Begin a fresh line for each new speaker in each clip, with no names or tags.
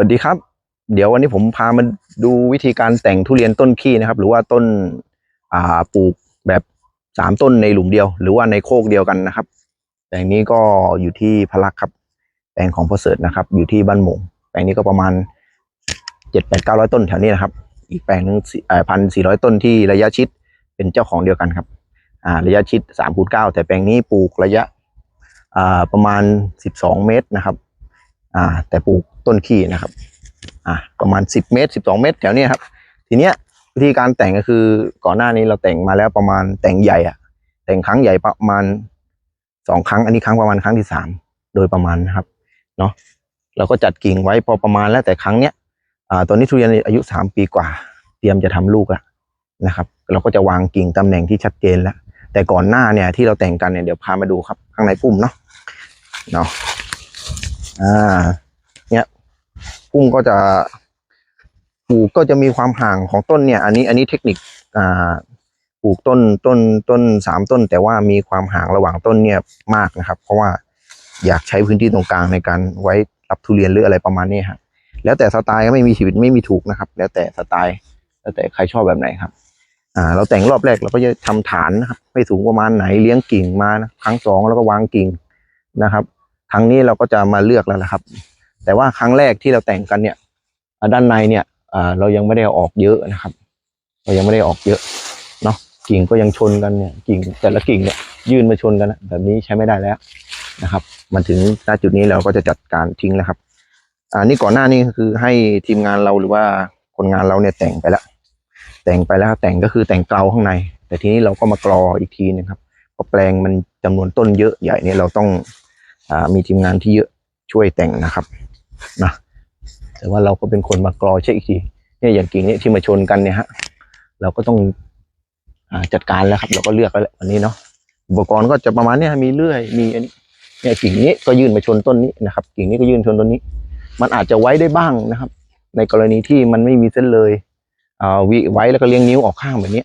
สวัสดีครับ เดี๋ยววันนี้ผมพามาดูวิธีการแต่งทุเรียนต้นขี้นะครับ หรือว่าต้นอ่าปลูกแบบสามต้นในหลุมเดียว หรือว่าในโคกเดียวกันนะครับ แปลงนี้ก็อยู่ที่พลักครับ แปลงของพ่อเสริฐนะครับ อยู่ที่บ้านหมงแปลงนี้ก็ประมาณเจ็ดแปดเก้าร้อยต้นแถวนี้นะครับ อีกแปลงหนึ่งพันสี่ร้อยต้นที่ระยะชิดเป็นเจ้าของเดียวกันครับอ่าระยะชิดสามคูณเก้าแต่แปลงนี้ปลูกระยะอ่าประมาณสิบสองเมตรนะครับอ่าแต่ปลูก ต้นขี้นะครับ อ่าประมาณสิบเมตรสิบสองเมตร แถวเนี้ยครับ ทีเนี้ยวิธีการแต่งก็คือก่อนหน้านี้เราแต่งมาแล้วประมาณแต่งใหญ่อะแต่งครั้งใหญ่ประมาณสองครั้ง อันนี้ครั้งประมาณครั้งที่สามโดยประมาณนะครับเนาะเราก็จัดกิ่งไว้พอประมาณแล้วแต่ครั้งเนี้ยอ่าตอนนี้ทุเรียนอายุสามปีกว่า เตรียมจะทำลูกล้วนะครับ เราก็จะวางกิ่งตำแหน่งที่ชัดเจนแล้วแต่ก่อนหน้าเนี่ยที่เราแต่งกันเนี่ยเดี๋ยวพามาดูครับข้างในปุ่มเนาะเนาะอ่า ปุ่มก็จะปลูกก็จะมีความห่างของต้นเนี่ย อันนี้อันนี้เทคนิคอ่าปลูกต้นต้นต้นสามต้น แต่ว่ามีความห่างระหว่างต้นเนี่ยมากนะครับ เพราะว่าอยากใช้พื้นที่ตรงกลางในการไว้รับทุเรียนหรืออะไรประมาณนี้ครับแล้วแต่สไตล์ก็ไม่มีชีวิตไม่มีถูกนะครับ แล้วแต่สไตล์ แล้วแต่ใครชอบแบบไหนครับ อ่า เราแต่งรอบแรกเราก็จะทำฐานนะครับไม่สูงประมาณไหนเลี้ยงกิ่งมานะครั้งสองแล้วก็วางกิ่งนะครับครั้งนี้เราก็จะมาเลือกแล้วนะครับ แต่ว่าครั้งแรกที่เราแต่งกันเนี่ยด้านในเนี่ยเรายังไม่ได้ออกเยอะนะครับ เรายังไม่ได้ออกเยอะเนาะกิ่งก็ยังชนกันเนี่ยกิ่งแต่ละกิ่งเนี่ยยื่นมาชนกันอะแบบนี้ใช้ไม่ได้แล้วนะครับ มันถึงณจุดนี้เราก็จะจัดการทิ้งแล้วครับอ่านี่ก่อนหน้านี้คือให้ทีมงานเราหรือว่าคนงานเราเนี่ยแต่งไปแล้วแต่งไปแล้วแต่งก็คือแต่งเกลาข้างใน แต่ทีนี้เราก็มากรออีกทีนึงครับเพราะแปลงมันจำนวนต้นเยอะใหญ่เนี่ยเราต้องอ่ามีทีมงานที่เยอะช่วยแต่งนะครับ นะแต่ว่าเราก็เป็นคนมากรอเช็คอีกทีเนี่ยอย่างกิ่งนี่ยที่มาชนกันเนี่ยฮะ เราก็ต้องอ่าจัดการแล้วครับ เราก็เลือกแล้วแหละวันนี้เนาะอุปกรณ์ก็จะประมาณเนี้ยมีเลื่อยมีอันนี้เนี่ยกิ่งนี้ก็ยื่นมาชนต้นนี้นะครับ กิ่งนี้ก็ยื่นชนต้นนี้ มันอาจจะไว้ได้บ้างนะครับ ในกรณีที่มันไม่มีเส้นเลยอ่าวิไว้แล้วก็เลี้ยงนิ้วออกข้างแบบนี้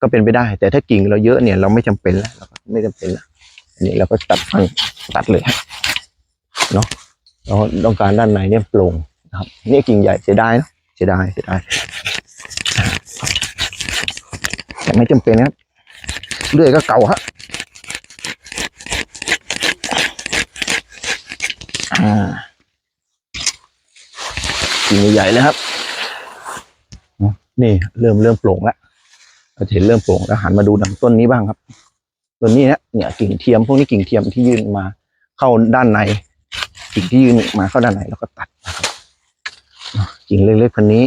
ก็เป็นไปได้ แต่ถ้ากิ่งเราเยอะเนี่ยเราไม่จำเป็นแล้วเราไม่จำเป็นแล้วอันนี้เราก็ตัดมันตัดเลยฮะเนาะ เราต้องการด้านในเนี่ยโปร่งนะครับนี่กิ่งใหญ่เสียดายเนอะเสียดายเสียดายแต่ไม่จำเป็นนะครับเลื่อยก็เก่าฮะอ่ากิ่งใหญ่ๆเลยครับ นี่เริ่มเริ่มโปร่งแล้วเราจะเห็นเริ่มโปร่งแล้วหันมาดูดังต้นนี้บ้างครับต้นนี้นะเนี่ยกิ่งเทียมพวกนี้กิ่งเทียมที่ยื่นมาเข้าด้านใน กิ่งที่ยื่นมาเข้าด้านในแล้วก็ตัดนะครับกิ่งเล็กๆพันนี้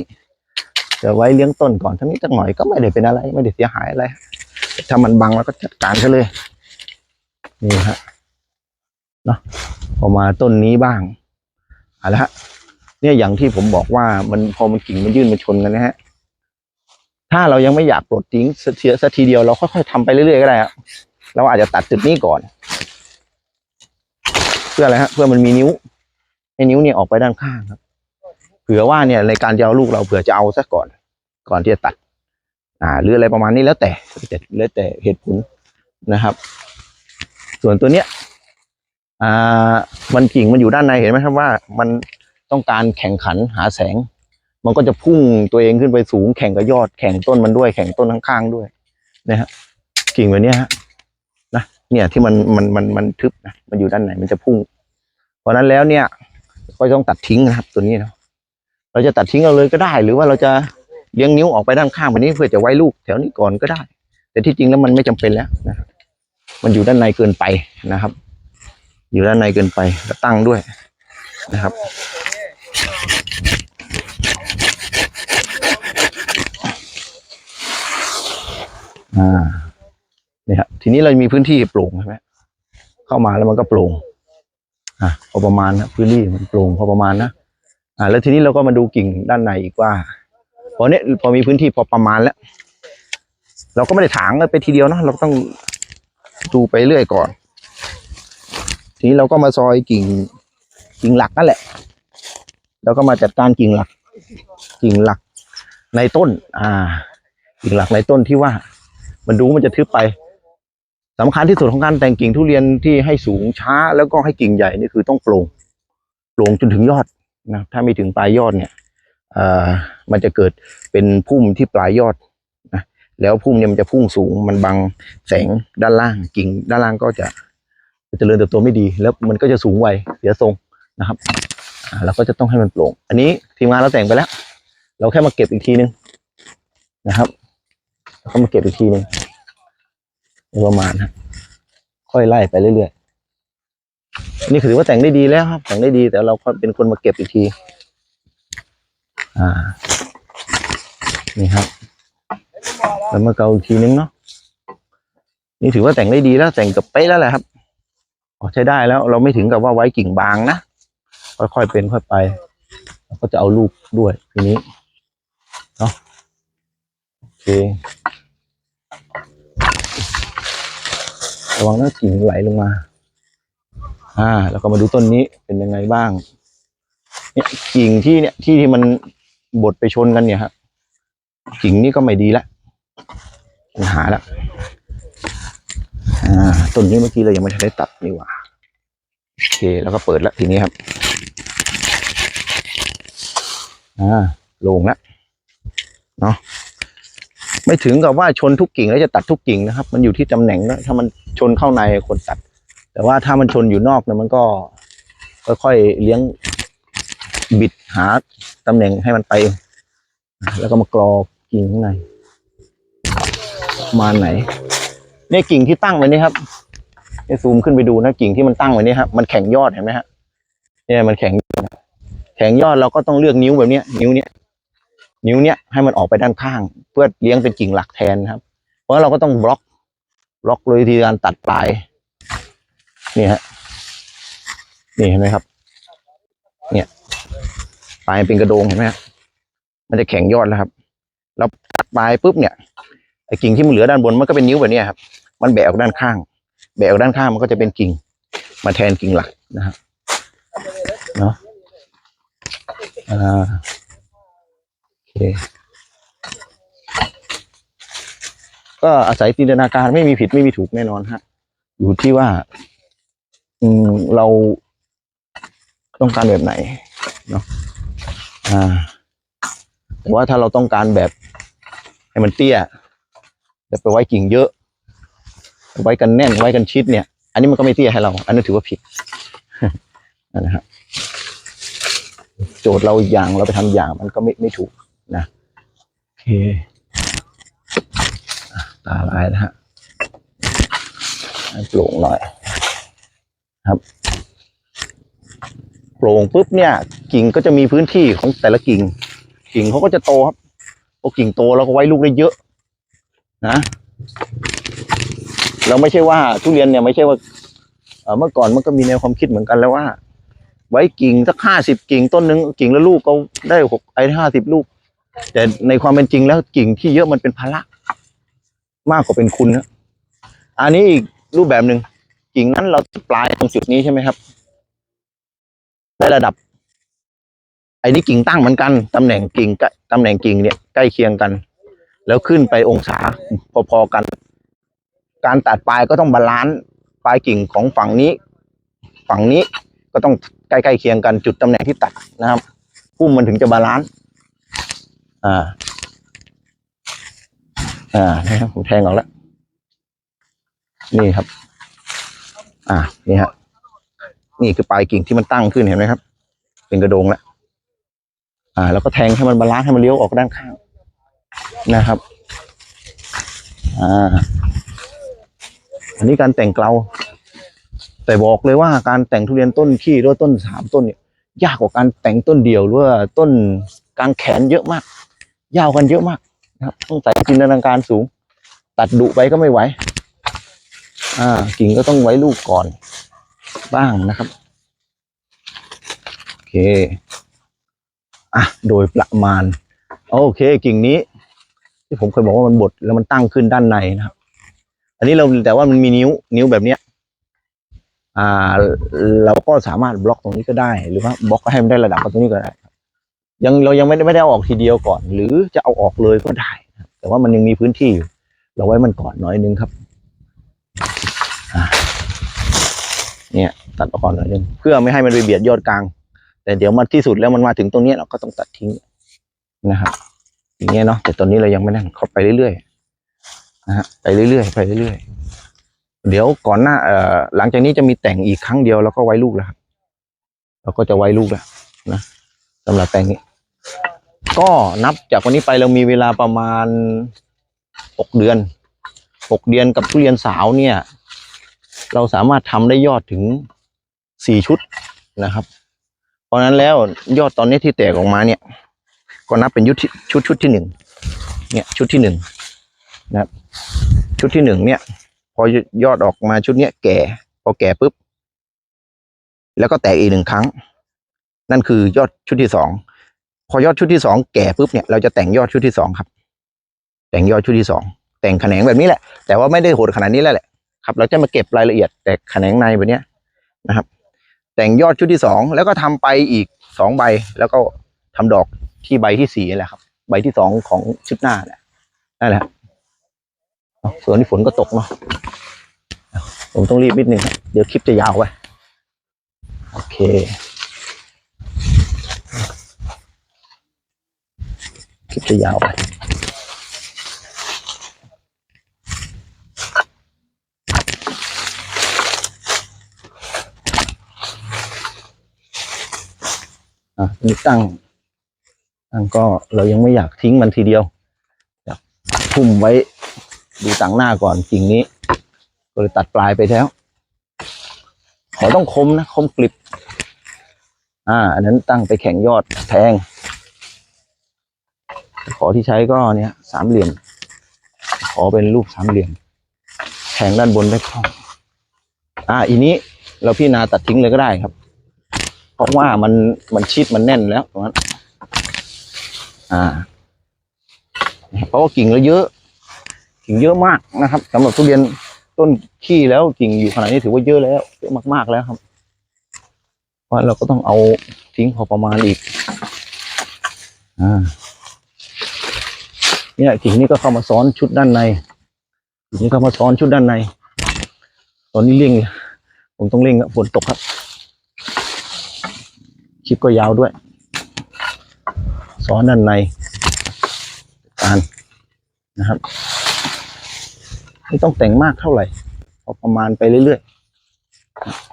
จะไว้เลี้ยงต้นก่อนทั้งนี้จังหน่อยก็ไม่ได้เป็นอะไรไม่ได้เสียหายอะไรถ้ามันบังแล้วก็จัดการกันเลยนี่ฮะเนาะพอมาต้นนี้บ้างเอาละฮะเนี่ยอย่างที่ผมบอกว่ามันพอมันกิ่งมันยื่นมาชนกันนะฮะถ้าเรายังไม่อยากปลดทิ้งสักทีสักทีเดียวเราค่อยๆทำไปเรื่อยๆก็ได้ครับเราอาจจะตัดจุดนี้ก่อน พื่ออะไรฮะเพื่อมันมีนิ้วให้นิ้วเนี่ยออกไปด้านข้างครับ เผื่อว่าเนี่ยในการจะเอาลูกเราเผื่อจะเอาซะก่อน ก่อนที่จะตัด อ่า หรืออะไรประมาณนี้แล้วแต่แต่แล้วแต่เหตุผลนะครับ ส่วนตัวเนี้ยอ่ามันกิ่งมันอยู่ด้านในเห็นไหมครับว่า มันต้องการแข่งขันหาแสง มันก็จะพุ่งตัวเองขึ้นไปสูงแข่งกับยอดแข่งต้นมันด้วยแข่งต้นข้างๆด้วยนะฮะกิ่งแบบนี้ฮะ เนี่ยที่มันมันมันมันทึบนะมันอยู่ด้านไหนมันจะพุ่ง เพราะนั้นแล้วเนี่ย ก็ต้องตัดทิ้งนะครับ ตัวนี้เนาะเราจะตัดทิ้งเอาเลยก็ได้ หรือว่าเราจะเลี้ยงนิ้วออกไปด้านข้างแบบนี้เพื่อจะไว้ลูกแถวนี้ก่อนก็ได้ แต่ที่จริงแล้วมันไม่จำเป็นแล้วนะมันอยู่ด้านในเกินไปนะครับ อยู่ด้านในเกินไปแล้วตั้งด้วยนะครับอ่า นี่ยครับทีนี้เรามีพื้นที่โปร่งใช่ไหมเข้ามาแล้วมันก็โปร่งอะพอประมาณนะพื้นที่มันโปร่งพอประมาณนะอ่าแล้วทีนี้เราก็มาดูกิ่งด้านในอีกว่าพอเนี้ยพอมีพื้นที่พอประมาณแล้ว เราก็ไม่ได้ถางไปทีเดียวเนะเราต้องดูไปเรื่อยก่อน ทีนี้เราก็มาซอยกิ่งกิ่งหลักนั่นแหละแล้วก็มาจัดการกิ่งหลัก กิ่งหลักในต้น อ่า กิ่งหลักในต้นที่ว่า มันดูมันจะทึบไป สำคัญที่สุดของการแต่งกิ่งทุเรียนที่ให้สูงช้าแล้วก็ให้กิ่งใหญ่นี่คือต้องโปร่งโปร่งจนถึงยอดนะถ้าไม่ถึงปลายยอดเนี่ยมันจะเกิดเป็นพุ่มที่ปลายยอดนะแล้วพุ่มเนี่ยมันจะพุ่งสูง มันบังแสงด้านล่างกิ่งด้านล่างก็จะจะเจริญเติบโตไม่ดี แล้วมันก็จะสูงไวเสียทรงนะครับเราก็จะต้องให้มันโปร่ง อันนี้ทีมงานเราแต่งไปแล้ว เราแค่มาเก็บอีกทีนึงนะครับแล้วก็มาเก็บอีกทีนึง ประมาณนะค่อยไล่ไปเรื่อยๆนี่ถือว่าแต่งได้ดีแล้วครับแต่งได้ดีแต่เราเป็นคนมาเก็บอีกที อ่า นี่ครับแล้วมาเกาอีกทีนึงเนาะนี่ถือว่าแต่งได้ดีแล้วแต่งกับเป๊ะแล้วแหละครับอใช้ได้แล้วเราไม่ถึงกับว่าไว้กิ่งบางนะค่อยๆเป็นค่อยไปก็จะเอาลูกด้วยทีนี้เนาะโอเค ระวังนะกิ่งไหลลงมา อ่า แล้วก็มาดูต้นนี้เป็นยังไงบ้าง เนี่ยกิ่งที่เนี่ยที่ที่มันบดไปชนกันเนี่ยครับกิ่งนี้ก็ไม่ดีละปัญหาละอ่าต้นนี้เมื่อกี้เรายังไม่ทันได้ตัดนี่หว่าโอเค แล้วก็เปิดแล้วทีนี้ครับ อ่าโล่งล้วเนาะ ไม่ถึงกับว่าชนทุกกิ่งแล้วจะตัดทุกกิ่งนะครับ มันอยู่ที่ตำแหน่งนะถ้ามันชนเข้าในคนตัด แต่ว่าถ้ามันชนอยู่นอกเนี่ยมันก็ค่อยๆเลี้ยงบิดหาตำแหน่งให้มันไป แล้วก็มากรอกิ่งข้างในมาไหนเนี่ยกิ่งที่ตั้งไว้นี่ครับเนี่ยซูมขึ้นไปดูนะกิ่งที่มันตั้งไว้นี่ครับมันแข็งยอดเห็นไหมฮะเนี่ยมันแข็งแข็งยอดเราก็ต้องเลือกนิ้วแบบเนี้ยนิ้วเนี้ย นิ้วเนี้ยให้มันออกไปด้านข้าง เพื่อเลี้ยงเป็นกิ่งหลักแทนครับ เพราะเราก็ต้องบล็อกบล็อกโดยวิธีการตัดปลายนี่ฮะนี่เห็นไหมครับ เนี่ยปลายเป็นกระโดงเห็นไหมฮะมันจะแข็งยอดแล้วครับเราตัดปลายปุ๊บเนี่ยไอ้กิ่งที่มันเหลือด้านบนมันก็เป็นนิ้วแบบนี้ครับ มันแบกออกด้านข้าง แบกออกด้านข้างมันก็จะเป็นกิ่ง มาแทนกิ่งหลักนะครับเนาะอ่า ก็อาศัยจินตนาการไม่มีผิดไม่มีถูกแน่นอนฮะ อยู่ที่ว่า อืมเราต้องการแบบไหนเนาะอ่าแต่ว่าถ้าเราต้องการแบบ ให้มันเตี้ยแล้วไปไว้กิ่งเยอะ ไว้กันแน่นไว้กันชิดเนี่ย อันนี้มันก็ไม่เตี้ยให้เรา อันนั้นถือว่าผิดนะฮะโจทย์เราอย่างเราไปทำอีกอย่างมันก็ไม่ไม่ถูก เค ตาลายนะฮะให้โปร่งหน่อย ครับโปร่งปุ๊บเนี่ยกิ่งก็จะมีพื้นที่ของแต่ละกิ่ง กิ่งเขาก็จะโตครับพอกิ่งโตเราก็ไว้ลูกได้เยอะ นะ เราไม่ใช่ว่าทุเรียนเนี่ยไม่ใช่ว่าเมื่อก่อนมันก็มีแนวความคิดเหมือนกันแล้วว่า ไว้กิ่งสักห้าสิบกิ่งต้นหนึ่งกิ่งละลูกก็ได้หกไอ้ห้าสิบลูก แต่ในความเป็นจริงแล้วกิ่งที่เยอะมันเป็นภาระมากกว่าเป็นคุณนะอันนี้อีกรูปแบบหนึ่งกิ่งนั้นเราปลายตรงจุดนี้ใช่ไหมครับ ได้ระดับ ไอ้นี่กิ่งตั้งเหมือนกันตำแหน่งกิ่งใกล้ตำแหน่งกิ่งเนี่ยใกล้เคียงกัน แล้วขึ้นไปองศาพอๆกัน การตัดปลายก็ต้องบาลานซ์ปลายกิ่งของฝั่งนี้ ฝั่งนี้ก็ต้องใกล้ๆเคียงกันจุดตำแหน่งที่ตัดนะครับพุ่มมันถึงจะบาลานซ์ อ่า อ่านะครับผมแทงออกแล้ว นี่ครับ อ่า นี่ฮะ นี่คือปลายกิ่งที่มันตั้งขึ้นเห็นไหมครับ เป็นกระโดงแล้ว อ่า แล้วก็แทงให้มันบาลานซ์ให้มันเลี้ยวออกด้านข้างนะครับ อ่า อันนี้การแต่งเกลา แต่บอกเลยว่าการแต่งทุเรียนต้นขี้หรือต้นสามต้นเนี่ยยากกว่าการแต่งต้นเดียวหรือว่าต้นกลางแขนเยอะมาก ยาวกันเยอะมากนะครับต้องใส่จินตนาการสูง ตัดดุไปก็ไม่ไหวอ่ากิ่งก็ต้องไว้ลูกก่อน บ้างนะครับโอเคอะโดยประมาณ โอเค กิ่งนี้ ที่ผมเคยบอกว่ามันบดแล้วมันตั้งขึ้นด้านในนะครับ อันนี้เราแต่ว่ามันมีนิ้วนิ้วแบบเนี้ยอ่า เราก็สามารถบล็อกตรงนี้ก็ได้ หรือว่าบล็อกให้มันได้ระดับตรงนี้ก็ได้ ยังเรายังไม่ได้ไม่ได้เอาออกทีเดียวก่อน หรือจะเอาออกเลยก็ได้ แต่ว่ามันยังมีพื้นที่อยู่ เราไว้มันก่อนหน่อยนึงครับเนี่ยตัดออกก่อนหน่อยนึงเพื่อไม่ให้มันไปเบียดยอดกลาง แต่เดี๋ยวมันที่สุดแล้วมันมาถึงตรงนี้เราก็ต้องตัดทิ้งนะครับอย่างเงี้ยเนาะแต่ตอนนี้เรายังไม่นั่นเข้าไปเรื่อยๆนะฮะไปเรื่อยๆไปเรื่อยๆเดี๋ยวก่อนหน้าเอ่อหลังจากนี้จะมีแต่งอีกครั้งเดียวแล้วก็ไว้ลูกแล้วครับเราก็จะไว้ลูกแล้วนะสำหรับแต่งนี้ ก็นับจากวันนี้ไปเรามีเวลาประมาณหกเดือนหกเดือนกับทุเรียนสาวเนี่ย เราสามารถทำได้ยอดถึงสี่ชุดนะครับ เพราะนั้นแล้วยอดตอนนี้ที่แตกออกมาเนี่ย ก็นับเป็นยุทธิชุดชุดที่หนึ่งเนี่ยชุดที่หนึ่งนะครับชุดที่หนึ่งเนี่ย พอยอดออกมาชุดเนี้ยแก่ พอแก่ปุ๊บ แล้วก็แตกอีกหนึ่งครั้ง นั่นคือยอดชุดที่สอง พอยอดชุดที่สองแก่ปุ๊บเนี่ยเราจะแต่งยอดชุดที่สองครับ แต่งยอดชุดที่สองแต่งแขนงแบบนี้แหละ แต่ว่าไม่ได้โหดขนาดนี้แล้วแหละครับ เราจะมาเก็บรายละเอียดแต่แขนงในแบบเนี้ยนะครับ แต่งยอดชุดที่สองแล้วก็ทำไปอีกสองใบแล้วก็ทำดอกที่ใบที่สี่แหละครับ ใบที่สองของชุดหน้าแหละนั่นแหละส่วนนี้ฝนก็ตกเนาะผมต้องรีบนิดนึงเดี๋ยวคลิปจะยาวไปโอเค คลิปจะยาวไปอะนี่ตั้ง ตั้งก็เรายังไม่อยากทิ้งมันทีเดียว อยากพุ่มไว้ดูต่างหน้าก่อนกิ่งนี้ ก็เลยตัดปลายไปแล้วแต่ต้องคมนะ คมกลิบ อ่า อันนั้นตั้งไปแข่งยอดแทง ขอที่ใช้ก็เนี่ยสามเหลี่ยม ขอเป็นรูปสามเหลี่ยม แทงด้านบนได้คล่อง อ่า อีนี้เราพี่นาตัดทิ้งเลยก็ได้ครับ เพราะว่ามันมันชิดมันแน่นแล้วตรงนั้นอ่า เพราะว่ากิ่งเราเยอะ กิ่งเยอะมากนะครับสำหรับทุเรียนต้นขี้แล้วกิ่งอยู่ขนาดนี้ถือว่าเยอะแล้วเยอะมากๆแล้วครับเพราะเราก็ต้องเอาทิ้งพอประมาณอีก อ่า เนี่ยกิ่งนี้ก็เข้ามาซ้อนชุดด้านในกิ่งนี้เข้ามาซ้อนชุดด้านใน ตอนนี้เร่งผมต้องเร่งฝนตกครับคลิปก็ยาวด้วยซ้อนด้านในการนะครับไม่ต้องแต่งมากเท่าไหร่พอประมาณไปเรื่อยๆ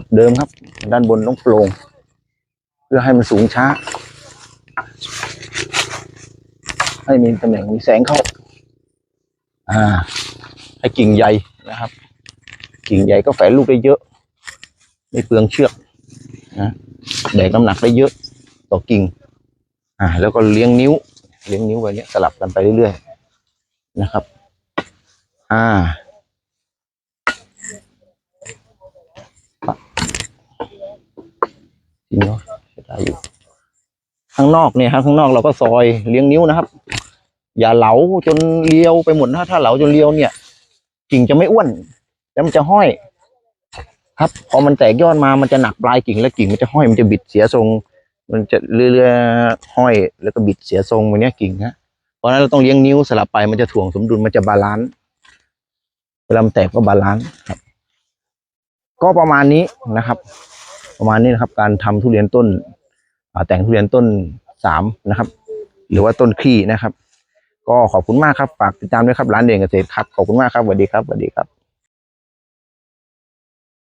ดเดิมครับ ด้านบนต้องโปร่งเพื่อให้มันสูงช้า ให้มีตำแหน่งมีแสงเข้า อ่า ให้กิ่งใหญ่นะครับ กิ่งใหญ่ก็แฝงลูกได้เยอะ ไม่เปลืองเชือกนะแบกน้ำหนักได้เยอะต่อกิ่ง อ่า แล้วก็เลี้ยงนิ้ว เลี้ยงนิ้วไว้เนี้ยสลับกันไปเรื่อยๆนะครับ อ่า จริง เนาะได้อยู่ ข้างนอกเนี่ยครับข้างนอกเราก็ซอยเลี้ยงนิ้วนะครับ อย่าเหลาจนเลียวไปหมดนะถ้าเหลาจนเลียวเนี่ยกิ่งจะไม่อ้วนแล้วมันจะห้อย ครับพอมันแตกยอดมามันจะหนักปลายกิ่งแล้วกิ่งมันจะห้อยมันจะบิดเสียทรง มันจะเรื่อยๆห้อย แล้วก็บิดเสียทรงแบบเนี้กิ่งนะเพราะฉะนั้นเราต้องเลี้ยงนิ้วสลับไปมันจะถ่วงสมดุลมันจะบาลานซ์เวลามันแตกก็บาลานซ์ครับ ก็ประมาณนี้นะครับ ประมาณนี้นะครับ การทำทุเรียนต้นแต่งทุเรียนต้นสามนะครับ หรือว่าต้นขี้นะครับ ก็ขอบคุณมากครับฝากติดตามด้วยครับร้านเด่นเกษตรครับขอบคุณมากครับสวัสดีครับสวัสดีครับ